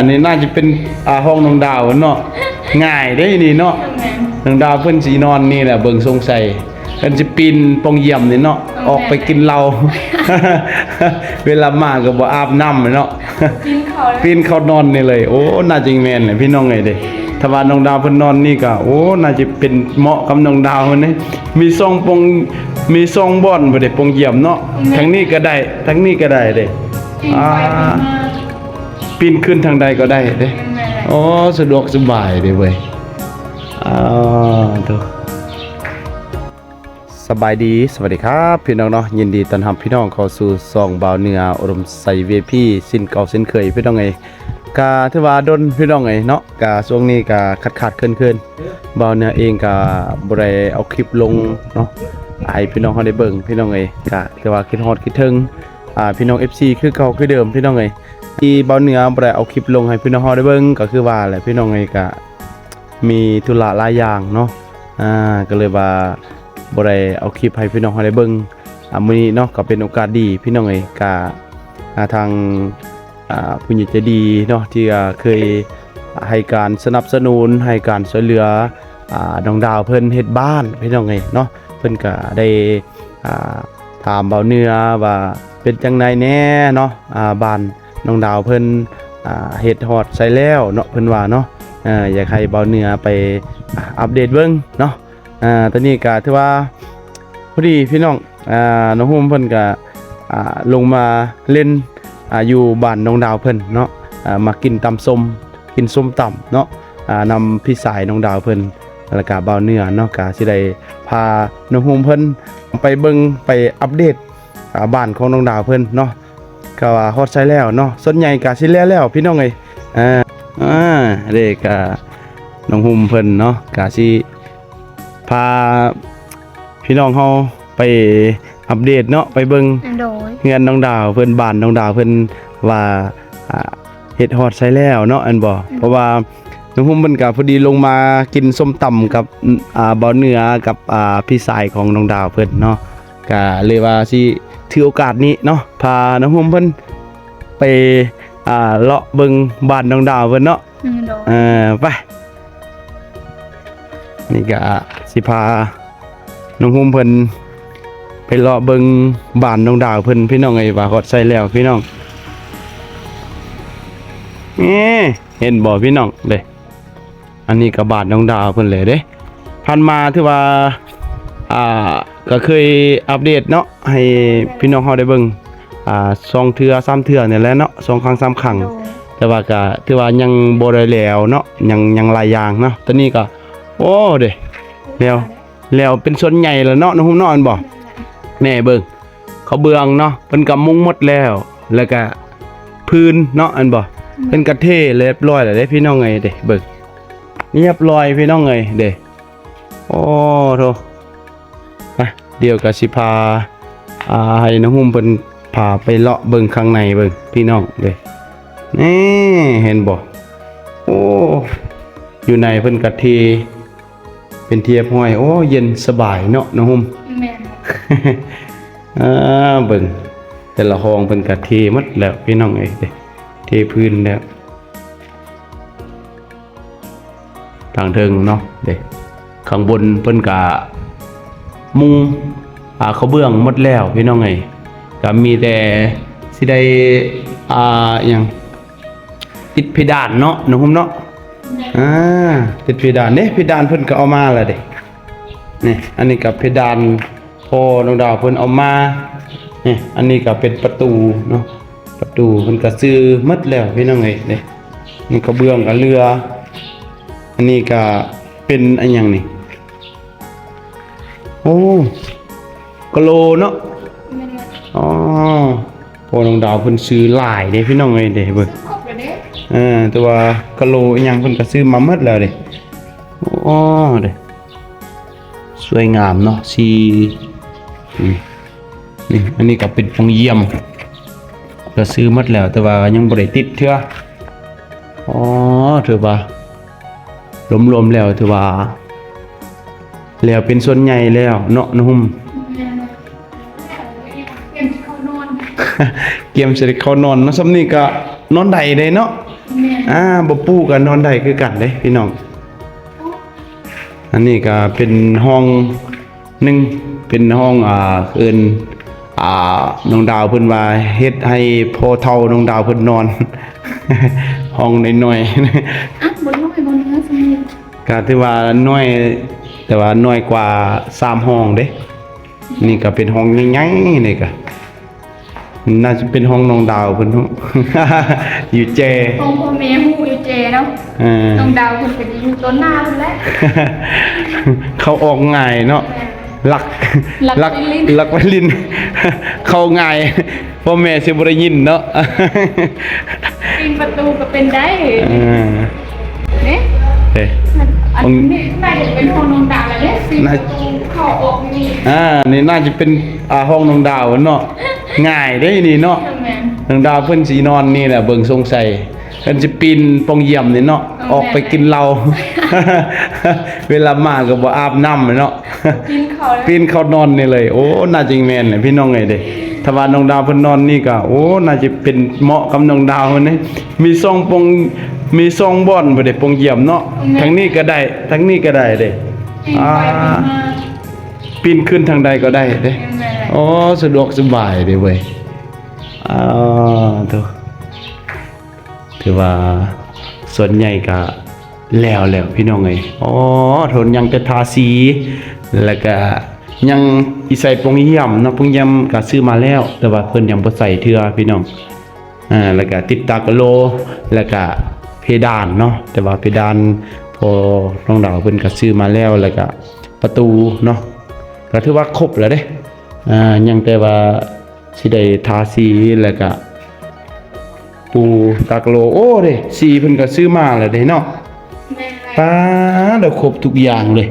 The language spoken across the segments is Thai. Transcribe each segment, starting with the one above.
อันนี้น่าจะเป็นอ่าห้องน้องดาวเนาะง่ายได้นี่เนาะน้องดาวเพิ่นสินอนนี่แหละเบิ่งสงสัยเพิ่นสิปีนปองเยี่ยมนี่เนาะออกไปกินเหล้า เวลามาก็บ่อาบน้ำเนาะ กินเขาแล้วปีนเข้านอนนี่เลย โอ้น่าจริงแม่นเลยพี่น้องเอ้ยเด้ถ้าว่าน้องดาวเพิ่นนอนนี่ก็โอ้น่าจะเป็นเหมาะกับน้องดาวเพิ่นนี่มีซองปงมีซองบ่อนบ่ได้ปงเยี่ยมเนาะทั้งนี้ก็ได้ทั้งนี้ก็ได้เด้กินอ่า ไปกินมา ปีนขึ้นทางใดก็ได้เด้เป็นแม่อ๋อสะดวกสบายเด้เว้ยอ่าดูสบายดีสวัสดีครับ พี่น้องเนาะยินดีต้อนรับพี่น้องเข้าสู่ซองบาวเหนืออุดมใส่เวพี่สิ้นเก่าสิ้นเคยพี่น้องเอ้ยกาถือว่าดนพี่น้องเอ้ยเนาะกาช่วงนี้กาขาดขาดๆเคลื่อนเคลื่อนๆบาวเหนือเองกาบ่ได้เอาคลิปลงเนาะให้พี่น้องเขาได้เบิ่งพี่น้องเอ้ยกาถือว่าคิดฮอดคิดถึงอ่าพี่น้อง FC คือเก่าคือเดิมพี่น้องเอ้ย ที่เบาเหนือบ่ได้เอาคลิปลงให้พี่น้องเฮาได้เบิ่งก็คือว่าแหละพี่น้องเอ้ก็มีธุระหลายอย่างเนาะอ่าก็เลยว่าบ่ได้เอาคลิปให้พี่น้องเฮาได้เบิ่งอ่ามื้อนี้เนาะก็เป็นโอกาสดีพี่น้องเอ้ยก็อ่าทางอ่าผู้ใหญ่ใจดีเนาะที่เคยให้การสนับสนุนให้การช่วยเหลืออ่าน้องดาวเพิ่นเฮ็ดบ้านพี่น้องเอ้ยเนาะเพิ่นก็ได้อ่าถามเบาเนื้อว่าเป็นจังไดแน่เนาะอ่าบ้าน น้องดาวเพิ่นเฮ็ดฮอดใส่แล้วเนาะเพิ่นว่าเนาะอ่าอยากให้เบาเนือไปอัปเดตเบิ่งเนาะตอนนี้ก็ถือว่าพอดีพี่น้องน้องโฮมเพิ่นก็ลงมาเล่นอยู่บ้านน้องดาวเพิ่นเนาะมากินตำส้มกินส้มตำเนาะอ่านำพี่สายน้องดาวเพิ่นแล้วก็เบาเนือเนาะก็สิได้พาน้องโฮมเพิ่นไปเบิ่งไปอัปเดตบ้านของน้องดาวเพิ่นเนาะ ก็ว่าฮอดใช้แล้วเนาะส่วนใหญ่ก็สิแล้วแล้วพี่น้องเอ้ยอ่าอ่าเด็กก็น้องหุ่มเพิ่นเนาะก็สิพาพี่น้องเฮาไปอัปเดตเนาะไปเบิ่งโดยเฮือนน้องดาวเพิ่นบ้านน้องดาวเพิ่นว่าอ่าเฮ็ดฮอดใช้แล้วเนาะอันบ่เพราะว่าน้องหุ่มเพิ่นก็พอดีลงมากินส้มตำกับอ่าบ่าวเหนือกับอ่าพี่สายของน้องดาวเพิ่นเนาะก็เลยว่าสิ ถือโอกาสนี้เนาะพาน้องหุ่มเพิ่นไปอ่าเลาะเบิงบ้านน้องดาวเพิ่นเนาะโดยเออไปนี่ก็สิพาน้องหุ้มเพิ่นไปเลาะเบิงบ้านน้องดาวเพิ่นพี่น้องไอ้ว่าฮอดใส่แล้วพี่น้องนี่เห็นบ่พี่น้องเด้อันนี้ก็บ้านน้องดาวเพิ่นเลยเด้ผ่านมาถือว่าอ่า ก็เคยอัปเดตเนาะให้พี่น้องเฮาได้เบิ่งอ่าสองเทื่อสามเทื่อนี่แหละเนาะสองครั้งสามครั้งโดยแต่ว่าก็ถือว่ายังบ่ได้แล้วเนาะยังยังหลายอย่างเนาะตอนนี้ก็โอ้เด้แล้วแล้วเป็นส่วนใหญ่แล้วเนาะน้องหุ่มนอนบ่แน่เบิ่งเขาเบืองเนาะเพิ่นก็มุงหมดแล้ว แล้วก็พื้นเนาะอันบ่เพิ่นก็เทเรียบร้อยแล้วเด้พี่น้องเอ้ยเด้เบิ่งเรียบร้อยพี่น้องเอ้ยเด้โอ้โธ่ไป เดี๋ยวก็สิพาอ่าให้น้องหุ่มเพิ่นพาไปเลาะเบิ่งข้างในเบิ่งพี่น้องเด้นี่เห็นบ่โอ้อยู่ในเพิ่นกะทีเป็นเทียบห้อยโอ้เย็นสบายเนาะน้องหุ่มแม่อ่าเบิ่งแต่ละห้องเพิ่นกะทีหมดแล้วพี่น้องเอ้ยเด้เทพื้นแล้วทางเทิงเนาะเด้ข้างบนเพิ่นกะ มุงอ่าเขาเบื้องหมดแล้วพี่น้องเอ้ยก็มีแต่สิได้อ่าหยังติดเพดานเนาะน้องผมเนาะอ่าติดเพดานเด้เพดานเพิ่นก็เอามาแล้วเด้นี่อันนี้กับเพดานพอน้องดาวเพิ่นเอามานี่อันนี้ก็เป็นประตูเนาะประตูเพิ่นก็ซื้อหมดแล้วพี่น้องเอ้ยเด้นี่ก็เบื้องกับเรือ อันนี้ก็เป็นอันหยังนี่โอ้กะโลเนาะอ๋อพอน้องดาวเพิ่นซื้อหลายเด้พี่น้องเอ้ยเด้เบิ่งครบแล้วเออแตัวากะโลอิหยังเพิ่นก็ซื้อมาหมดแล้วเด้อ๋อเด้สวยงามเนาะสีนี่อันนี้ก็เป็นฟองเยี่ยมก็ซื้อหมดแล้ว แต่ว่ายังบ่ได้ติดเทื่ออ๋อถือว่า รวมๆแล้วถือว่า แล้วเป็นส่วนใหญ่แล้วเนาะนุ่มแม่เก็บเขานอนเกมเสร็จเขานอนเนาะสำนี้ก็นอนใดได้เนาะอ่าบ่ปูก็นอนได้คือกันเด้พี่น้อง อันนี้ก็เป็นห้องหนึ่งเป็นห้องอ่าเอินอ่าน้องดาวเพิ่นว่าเฮ็ดให้พอเฒ่าน้องดาวเพิ่นนอน ห้องน้อยๆอะบนน้อยบนเนื้อสมิธก็ถือว่าน้อย แต่ว่าน้อยกว่าสามห้องเด้ นี่ก็เป็นห้องใหญ่ๆนี่ก็น่าจะเป็นห้องน้องดาวเพิ่นอยู่แจของพ่อแม่ฮู้อยู่เจเนาะเออน้องดาวเพิ่นก็จะอยู่ต้นหน้าเพิ่นแหละเขาออกง่ายเนาะลักลักไปลิ้นลักไปลิ้นเข้าง่ายพ่อแม่สิบ่ได้ยินเนาะปีนประตูก็เป็นได้เออเนี่ยเด้ อันนี้น่าจะเป็นห้องน้องดาวแล้วเนี่ยปีนประตูเข้าออกนี่อ่านี่น่าจะเป็นอ่าห้องน้องดาวเนาะง่ายเด้นี่เนาะใช่ไหมน้องดาวเพิ่นสีนอนนี่แหละเบิ่งทรงใส่เพิ่นสิปีนปองเยี่ยมนี่เนาะเอาออกไปกินเหล้าเวลามาก็บ่อาบน้ำเนาะปีนเขาแล้วปีนเข้านอนนี่เลย โอ้น่าจริงแม่นเลยพี่น้องเอ้ยเด้ถ้าว่าน้องดาวเพิ่นนอนนี่ก็โอ้น่าจะเป็นเหมาะกับน้องดาวนี่มีซองปอง มีซองบ่อนบ่ได้ปองเยี่ยมเนาะทั้งนี้ก็ได้ทั้งนี้ก็ได้เด้ปีนอ่าไปปีนมาปีนขึ้นทางใดก็ได้เด้เห็นไหมล่ะอ๋อสะดวกสบายเด้เว้ยอ่าตัวถือว่าส่วนใหญ่ก็แล้วแล้วพี่น้องเอ้ยอ๋อทนยังจะทาสีแล้วก็ยังอีใส่ปงเยี่ยมเนาะปงเยี่ยมก็ซื้อมาแล้ว แต่ว่าเพิ่นยังบ่ใส่เทื่อพี่น้องอ่าแล้วก็ติดตากะโลแล้วก็เพ ดานเนาะแต่ว่าเพดานพอน้องดาวเพิ่นก็ซื้อมาแล้วแล้วก็ประตูเนาะก็ถือว่าครบแล้วเด้อ่ายังแต่ว่าสิได้ทาสีแล้วก็ปูตากโลโอ้เด้สีเพิ่นก็ซื้อมาแล้วเด้เนาะป้าเดี๋ยวครบทุกอย่างเลย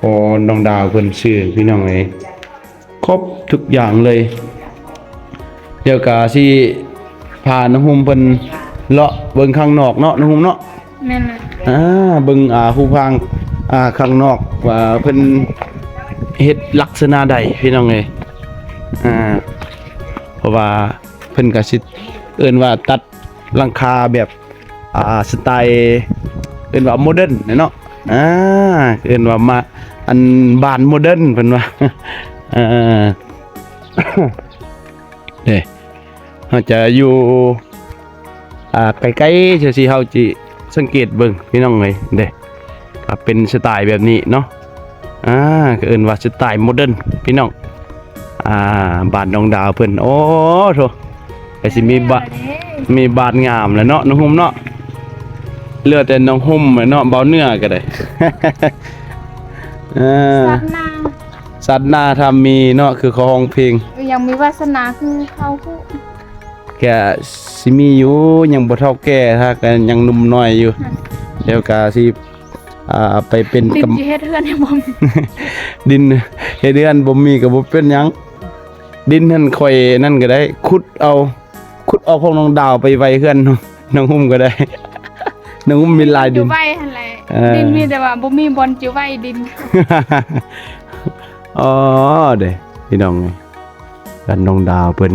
พอน้องดาวเพิ่นซื้อพี่น้องเอ้ยครบทุกอย่างเลย เดี๋ยวกาสิพาน้องหุมเพิ่น เลาะเบิ่งข้างนอกเนาะน้องหุมเนาะแม่อะไรอ่าเบิ่งอ่าฮูพังอ่าข้างนอกว่าเพิ่นเฮ็ดลักษณะใดพี่น้องเอ้ยอ่าเพราะว่าเพิ่นก็สิเอิ้นว่าตัดหลังคาแบบอ่าสไตล์เอิ้นว่าโมเดิร์นเนาะอ่าเอิ้นว่ามาอันบ้านโมเดิร์นเพิ่นว่าอ่าเด้เฮาจะอยู่ อ่าใกล้ๆจังซี่เฮาจิสังเกตเบิ่งพี่น้องเอ้ยเด้ก็เป็นสไตล์แบบนี้เนาะอ่าก็เอิ้นว่าสไตล์โมเดิร์นพี่น้องอ่าบ้านน้องดาวเพิ่นโอ้โถก็สิมีบ้านมีบ้านงามแหล้วเนาะน้องหุ่มเนาะเหลือแต่น้องหุ่มเนาะเบาเนื้อก็ได้เออสัตว์นาสัตว์หน้าทำมีเนาะคือของเพลงยังมีวาสนาคือเขาผู้แกสิมีอยู่ยังบ่เท่าแก่ถ้าก็ยังหนุ่มน้อยอยู่ เดี๋ยวก็สิอ่าไปเป็นดินกำจีเฮ็ดเฮือนให้บ่มีดินเฮ็ดเดือนบ่มีก็บ่เป็นหยัง ดินนั่นค่อยนั่นก็ได้ ขุดเอา ขุดเอาของน้องดาวไปไว้เฮือนน้องน้องหุ้มก็ได้ น้องหุ้มมีหลายดิจิ๋นวไว้หั่นแหละเออ ดินมีแต่ว่าบ่มีบอลจิ๋วไว้ดิน อ๋อเด้พี่น้องไงกันน้องดาวเพิ่น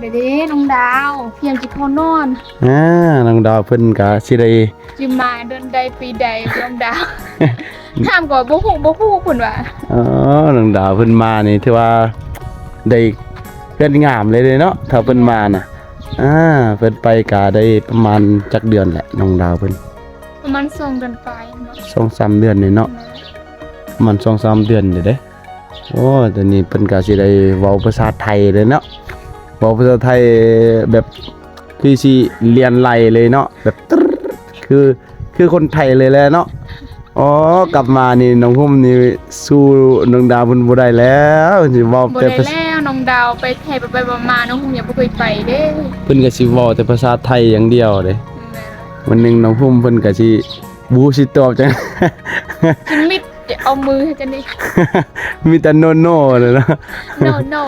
เดี๋ยวเด้น้องดาวเพียงจิเขานอนอ่าน้องดาวเพิ่นก็สิได้จิมาเดือนใดปีใดน้องดาวถามก่อนบ่ฮู้บ่ฮู้พุ่นว่าอ๋อน้องดาวเพิ่นมานี่ถือว่าได้เพื่อนงามเลยเด้เนาะถ้าเพิ่นมาน่ะอ่าเพิ่นไปก็ได้ประมาณจักเดือนแหละน้องดาวเพิ่นประมาณ2เดือนไปเนาะสองสามเดือนนี่เนาะมันสองสามเดือนเด้เด้โอ้ตอนนี้เพิ่นก็สิได้เว้าภาษาไทยเลยเนาะ เว้าภาษาไทยแบบคือสิเรียนไหลเลยเนาะแบบตึ๊ดคือคือคนไทยเลยแหละเนาะอ๋อกลับมานี่น้องหุ่มนี่สู้น้องดาวเพิ่นบ่ได้แล้วสิเว้าบ่แต่ได้ภาษาแล้วน้องดาวไปไทยไปไปมาๆน้องฮู้ยังบ่เคยไปเด้เพิ่นก็สิเว้าแต่ภาษาไทยอย่างเดียวเด้วันหนึงน้องหุ่มเพิ่นก็สิบูสิตอบจัง กินมิด จะเอามือให้จังนี่มีแต่โนโน่เลยเนาะ no no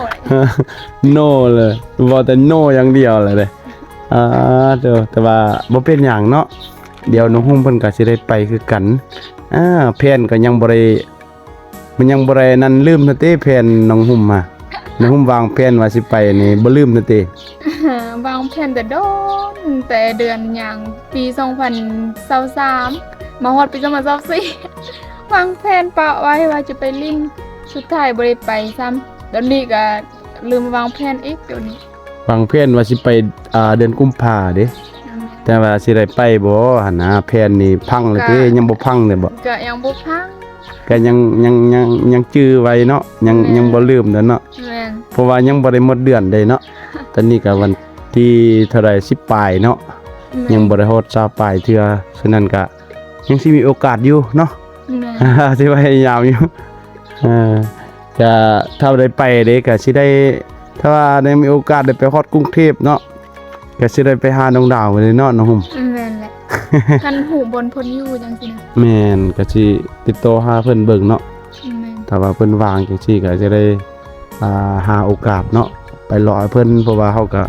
โนเลยบอกแต่โนอย่างเดียวเลยเลยอ่าเดี๋ยวแต่ว่าบ่เป็นหยังเนาะเดี๋ยวน้องหุ้มเพิ่นก็สิได้ไปคือกันอ่าแผนก็ยังบ่ได้มันยังบ่ได้นั่นลืมนะเต้แผนน้องหุ้มมาน้องหุ้มวางแผนว่าสิไปนี่บ่ลืมนะเต้วางแผนแต่โดนแต่เดือนอย่างปี2023มาฮอดปี2024 วางแผนปะไว้ว่าจะไปลินสุดท้ายบ่ได้ไปซ้ำตอนนี้ก็ลืมวางแผนอีกเดี๋ยวนี้บางเพื่อนว่าสิไปอ่าเดือนกุมภาเด้แต่ว่าสิได้ไปบ่หั่นนะแผนนี่พังเลยเด้ยังบ่พังเลยบ่ก็ยังบ่พังก็ยังยังยังยังจื้อไว้เนาะยังยังบ่ลืมเด้อเนาะแม่นเพราะว่ายังบ่ได้หมดเดือนเลยเนาะตอนนี้ก็วันที่เท่าไหร่10ปลายเนาะแม่นยังบ่ได้ฮอด20ปลายเทื่อฉะนั้นก็ยังสิมีโอกาสอยู่เนาะแม่น สิพยายามอยู่เออจะถ้าได้ไปเด้ก็สิได้ ถ้าว่าได้มีโอกาสได้ไปฮอดกรุงเทพเนาะก็สิได้ไปหาน้องดาวเลยเนาะน้องหุ่มแม่นแหละคันหูบนพ้นอยู่จังซี่นะแม่นก็สิติดต่อหาเพิ่นเบิ่งเนาะแม่นถ้าว่าเพิ่นวางจังซี่ก็จะได้อ่าหาโอกาสเนาะไปรอให้เพิ่นเพราะว่าเฮาก็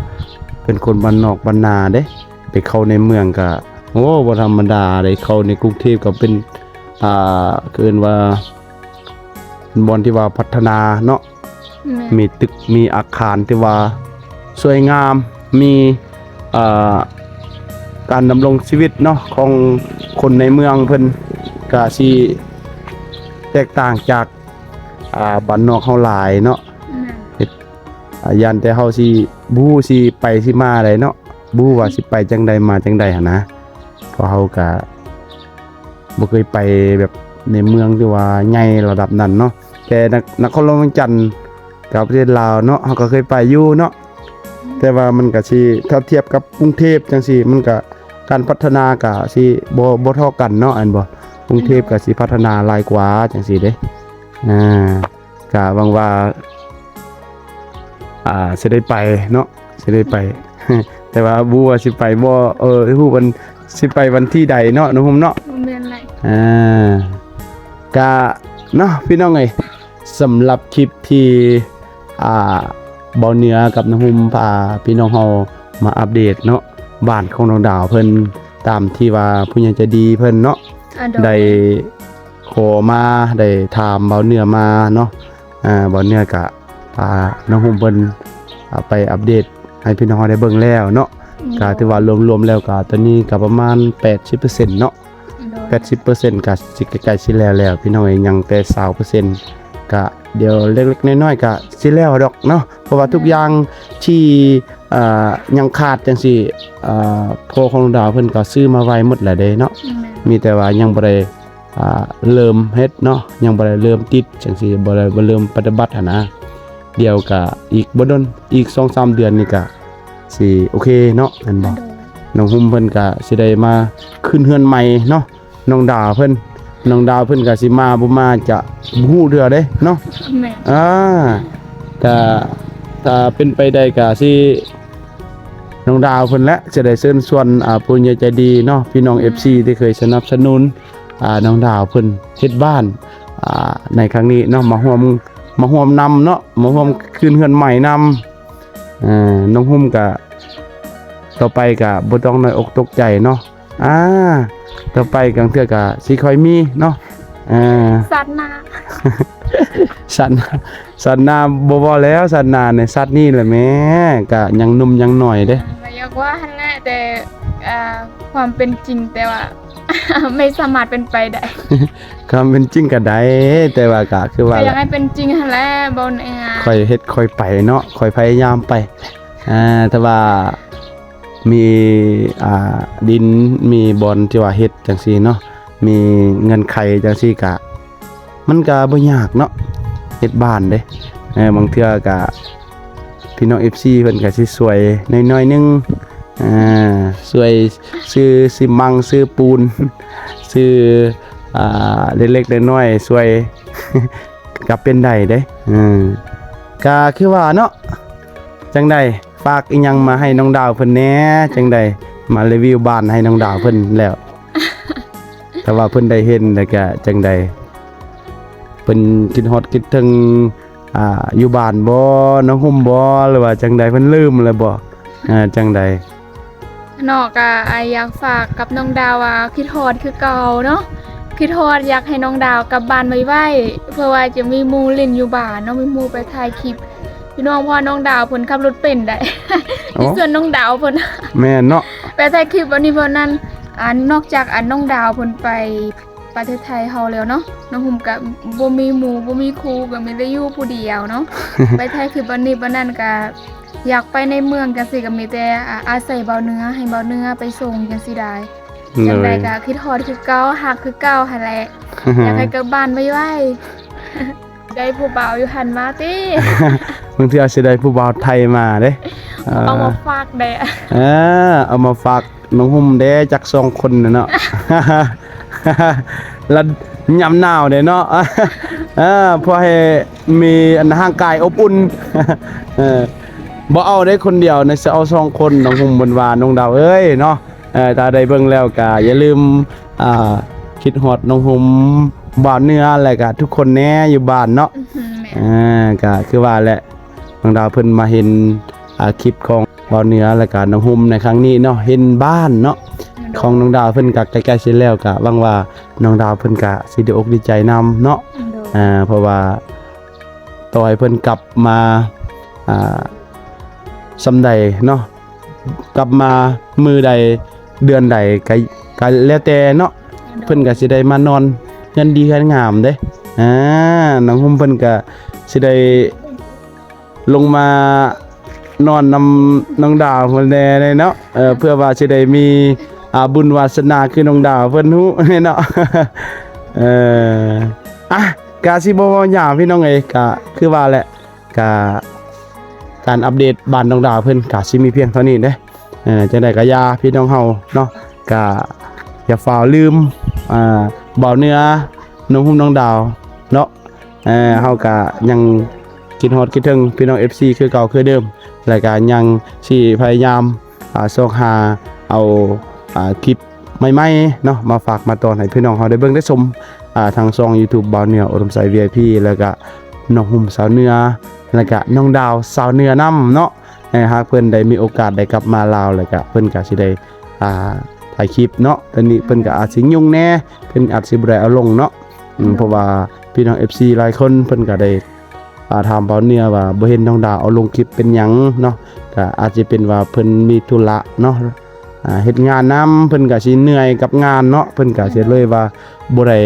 เป็นคนบ้านนอกบ้านนาเด้ไปเข้าในเมืองก็โอ้บ่ธรรมดาได้เข้าในกรุงเทพก็เป็น อ่าเกินว่าเป็นบอนที่ว่าพัฒนาเนาะแม่นมีตึกมีอาคารที่ว่าสวยงามมีอ่าการดำรงชีวิตเนาะของคนในเมืองเพิ่นก็สิแตกต่างจากอ่าบ้านนอกเฮาหลายเนาะแม่นอ่ายันแต่เฮาสิบฮู้สิไปสิมาได้เนาะบฮู้ว่าสิไปจังใดมาจังใดหั่นนะเพราะเฮาก็ บ่เคยไปแบบในเมืองที่ว่าใหญ่ระดับนั้นเนาะแต่นนครหลวงเวียงจันทน์กับประเทศลาวเนาะเฮาก็เคยไปอยู่เนาะแต่ว่ามันก็สิถ้าเทียบกับกรุงเทพจังซี่มันก็การพัฒนาก็สิบ่บ่เท่ากันเนาะอันบ่กรุงเทพก็สิพัฒนาหลายกว่าจังซี่เด้อ่าก็หวังว่าอ่าสิได้ไปเนาะสิได้ไป แต่ว่าบัวสิไปบ่เออฮู้วัน สิไปวันที่ใดเนาะน้องผมเนาะแม่นแหละอ่ากะเนาะพี่น้องเอ้ยสำหรับคลิปที่อ่าบ่เหนือกับน้องหุมพาพี่น้องเฮามาอัปเดตเนาะบ้านของน้องดาวเพิ่นตามที่ว่าผู้ใหญ่ใจะดีเพิ่นเนาะอะดอกได้ขอมาได้ถามเบาเนื้อมาเนาะอ่าเบาเนื้อกะพาน้องหุ่มเพิ่นเอาไปอัปเดตให้พี่น้องได้เบิ่งแล้วเนาะ ก็ถือว่ารวมๆแล้วก็ตอนนี้ก็ประมาณ 80%เนาะโดย80%ก็สิใกล้ๆสิแล้วแล้วพี่น้องเอ้ยยังแต่20%ก็เดี๋ยวเล็กๆน้อยๆก็สิแล้วดอกเนาะเพราะว่าทุกอย่างที่อ่ายังขาดจังซี่อ่าพ่อของน้องดาวเพิ่นก็ซื้อมาไว้หมดแล้วเด้เนาะแม่นมีแต่ว่ายังบ่ได้อ่าเริ่มเฮ็ดเนาะยังบ่ได้เริ่มติดจังซี่บ่ได้บ่เริ่มปฏิบัติหันนะเดี๋ยวก็อีกบ่ดนอีก 2-3 เดือนนี่ก็ สิโอเคเนาะแม่นบ่โดยน้องหุ่มเพิ่นก็สิได้มาขึ้นเฮือนใหม่เนาะน้องดาวเพิ่นน้องดาวเพิ่นก็สิมาบ่มาจะบ่ฮู้เทื่อเด้เนาะแม่นอ่าก็ถ้าเป็นไปได้ก็สิน้องดาวเพิ่นแหละจะได้เชิญชวนอ่าผู้ใหญ่ใจดีเนาะพี่น้อง FC ที่เคยสนับสนุนอ่าน้องดาวเพิ่นเฮ็ดบ้านอ่าในครั้งนี้เนาะมาร่วมมาร่วมนำเนาะมาร่วมคืนเฮือนใหม่นำ อ่าน้องหุ่มก็ต่อไปก็บ่ต้องน้อยอกตกใจเนาะอ่าต่อไปกังเทื่อก็สิค่อยมีเนาะอ่าสัตว์นาสัตว์สัตว์นาบ่บ่แล้วสัตว์นาเนี่ยสัตว์นี่แหละแม่ก็ยังหนุ่มยังหน่อยเด้ก็อยากว่าหั่นแหละแต่อ่าความเป็นจริงแต่ว่า ไม่สามารถเป็นไปได้ความเป็นจริงก็ได้แต่ว่าก็คือว่าก็อยากให้เป็นจริงหั่นแหละบ่เนื้อค่อยเฮ็ดค่อยไปเนาะค่อยพยายามไปอ่าแต่ว่ามีอ่าดินมีบอนที่ว่าเฮ็ดจังซี่เนาะมีเงินไขจังซี่ก็มันก็บ่ยากเนาะเฮ็ดบ้านเด้เออบางเทื่อก็พี่น้อง FC เพิ่นก็สิสวยน้อยๆหนึง อ่าสวยซื้อซิมังซื้อปูนซื้ออ่าเล็กๆน้อยๆสวยก็เป็นได้เด้อืมก็คือว่าเนาะจังใดฝากอีหยังมาให้น้องดาวเพิ่นแหน่จังใดมารีวิวบ้านให้น้องดาวเพิ่นแล้วแต่ว่าเพิ่นได้เห็นแล้วก็จังใดเพิ่นคิดฮอดคิดถึงอ่าอยู่บ้านบ่น้องหุ่มบ่หรือว่าจังใดเพิ่นลืมแล้วบ่อ่าจังใด นอกก็อะอยากฝากกับน้องดาวว่าคิดฮอดคือเก่าเนาะคิดฮอดอยากให้น้องดาวกลับบ้านไวๆเพื่อว่าจะมีหมู่เล่นอยู่บ้านเนาะมีหมู่ไปถ่ายคลิปพี่น้องพ่อน้องดาวเพิ่นขับรถเป็นได้โอ้ที่ส่วนน้องดาวเพิ่นแม่นเนาะไปถ่ายคลิปวันนี้เพิ่นนั้นอันนอกจากอันน้องดาวเพิ่นไป ประเทศไทยเฮาแล้วเนาะน้องหุ่มก็บ่มีหมู่บ่มีครูก็มีแต่อยู่ผู้เดียวเนาะ ไปถ่ายคลิปวันนี้วันนั้นก็อยากไปในเมืองจังซี่ก็มีแต่อ่าอาศัยเบาเนื้อให้เบาเนื้อไปส่งจังซี่ได้จังเลไดยก็คิดฮอดคือเก่าฮักคือเก่าหั่นแหละอยากให้กลับบ้านไวๆได้ผู้บ่าวอยู่หันมาติบางทีอาจสิได้ผู้บ่าวไทยมาเด้เอามาฝากแดะเออเอามาฝากน้องหุ่มเด้จักสองคนน่ะเนาะ แล้วยามหนาวเด้เนาะเออเพื่อให้มีอันร่างกายอบอุ่นเออบ่เอาได้คนเดียวนะจะเอาสองคนน้องหุ่มบนวานน้องดาวเอ้ยเนาะเออถ้าได้เบิ่งแล้วก็อย่าลืมอ่าคิดฮอดน้องหุ่มบ่าวเนื้ออะไรก็ทุกคนแน่อยู่บ้านเนาะอื้อหือแม่อ่าก็คือว่าแหละน้องดาวเพิ่นมาเห็นอ่าคลิปของบ่าวเหนือและก็น้องหุ่มในครั้งนี้เนาะเห็นบ้านเนาะ ของน้องดาวเพิ่นก็ใกล้ๆสิแล้วก็หวังว่าน้องดาวเพิ่นก็สิได้อกดีใจนํเนาะโดยอ่าเพราะว่าต่อให้เพิ่นกลับมาอ่าซำใดเนาะกลับมามือใดเดือนใดก็ก็แล้วแต่เนาะเพิ่นก็สิได้มานอนเงินดีเงินงามเด้อ่าน้องหุ่มเพิ่นก็สิได้ลงมานอนนำน้องดาวเพิ่นแน่เลยเนาะเออเพื่อว่าสิได้มี อาบุญวาสนาคือน้องดาวเพิ่นฮู้เนาะเอออะกาสิบ่ว่าหยาพี่น้องเอ้ยก็คือว่าแหละกาการอัปเดตบ้านน้องดาวเพิ่นก็สิมีเพียงเท่านี้เด้เออจังได๋ก็ยาพี่น้องเฮาเนาะก็อย่าฝ่าลืมอ่าเบาเนื้อน้องหุ่มน้องดาวเนาะเออเฮาก็ยังคิดฮอดคิดถึงพี่น้อง FC คือเก่าคือเดิมแล้วก็ยังสิพยายามอ่าซอกหาเอา คลิปใหม่ๆเนาะมาฝากมาตอนให้พี่น้องเฮาได้เบิ่งได้ชมทางช่อง YouTube เบาเนื้ออุดมใส VIP แล้วก็น้องหุ่มสาวเนื้อแล้วก็น้องดาวสาวเนื้อนํเนาะเออหากเพิ่นได้มีโอกาสได้กลับมาลาวแล้วก็เพิ่นก็สิได้อ่าถ่ายคลิปเนาะตอนนี้เพิ่นก็อาจสิยุ่งแน่เพิ่นอาจสิบ่ได้เอาลงเนาะเพราะว่าพี่น้อง FC หลายคนเพิ่นก็ได้อ่าถามเบาเนี่ยว่าบ่เห็นน้องดาวเอาลงคลิปเป็นหยังเนาะก็อาจจะเป็นว่าเพิ่นมีธุระเนาะ อ่าเฮ็ดงานนํเพิ่นก็สิเหนื่อยกับงานเนาะเพิ่นก็สิเลยว่าบ่ได้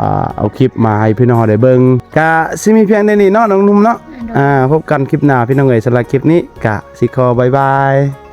อ่าเอาคลิปมาให้พี่น้องได้เบิ่งก็สิมีเพียงเท่านี้เนาะน้องหนุ่มเนาะโดยอ่าพบกันคลิปหน้าพี่น้องเอ๋ยสำหรับคลิปนี้ก็สิขอบายบาย